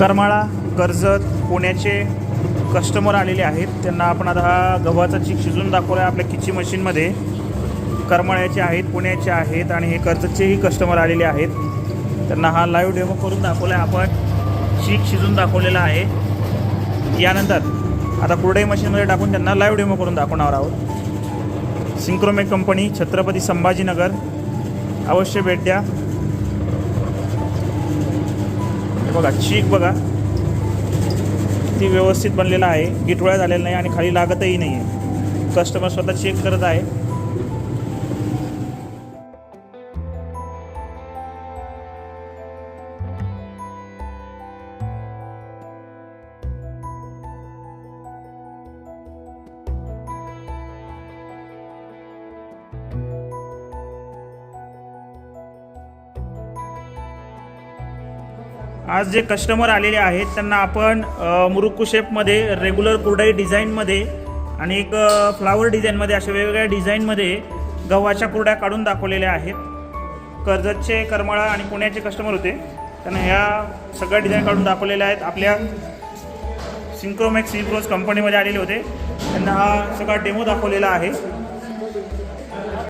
करमाळा कर्जत पुण्याचे कस्टमर आलेले आहेत. त्यांना आपण आता हा गव्हाचा चीक शिजून दाखवला आहे आपल्या किची मशीनमध्ये करमाळ्याचे आहेत पुण्याचे आहेत आणि हे कर्जतचेही कस्टमर आलेले आहेत. त्यांना हा लाईव्ह डेमो करून दाखवला आहे आपण शीक शिजून दाखवलेला आहे. यानंतर आता कुरडई मशीनमध्ये टाकून त्यांना लाईव्ह डेमो करून दाखवणार आहोत. Synchromech company Chhatrapati Sambhajinagar. अवश्य भेट द्या. बघा चीक बघा. ती व्यवस्थित बनलेला आहे. गिठोळ्या झालेला नाही आणि खाली लागतही नाही आहे कस्टमर स्वतः चेक करत आहे. आज जे कस्टमर आलेले आहेत त्यांना आपण मुरुक्कू शेपमध्ये रेग्युलर कुरडाई डिझाईनमध्ये आणि एक फ्लावर डिझाईनमध्ये अशा वेगवेगळ्या डिझाईनमध्ये गव्हाच्या कुरड्या काढून दाखवलेल्या आहेत. कर्जतचे करमाळा आणि पुण्याचे कस्टमर होते. त्यांना ह्या सगळ्या डिझाईन काढून दाखवलेल्या आहेत. आपल्या सिंक्रोमॅक्स सिंक्रोज कंपनीमध्ये आलेले होते. त्यांना हा सगळा डेमो दाखवलेला आहे.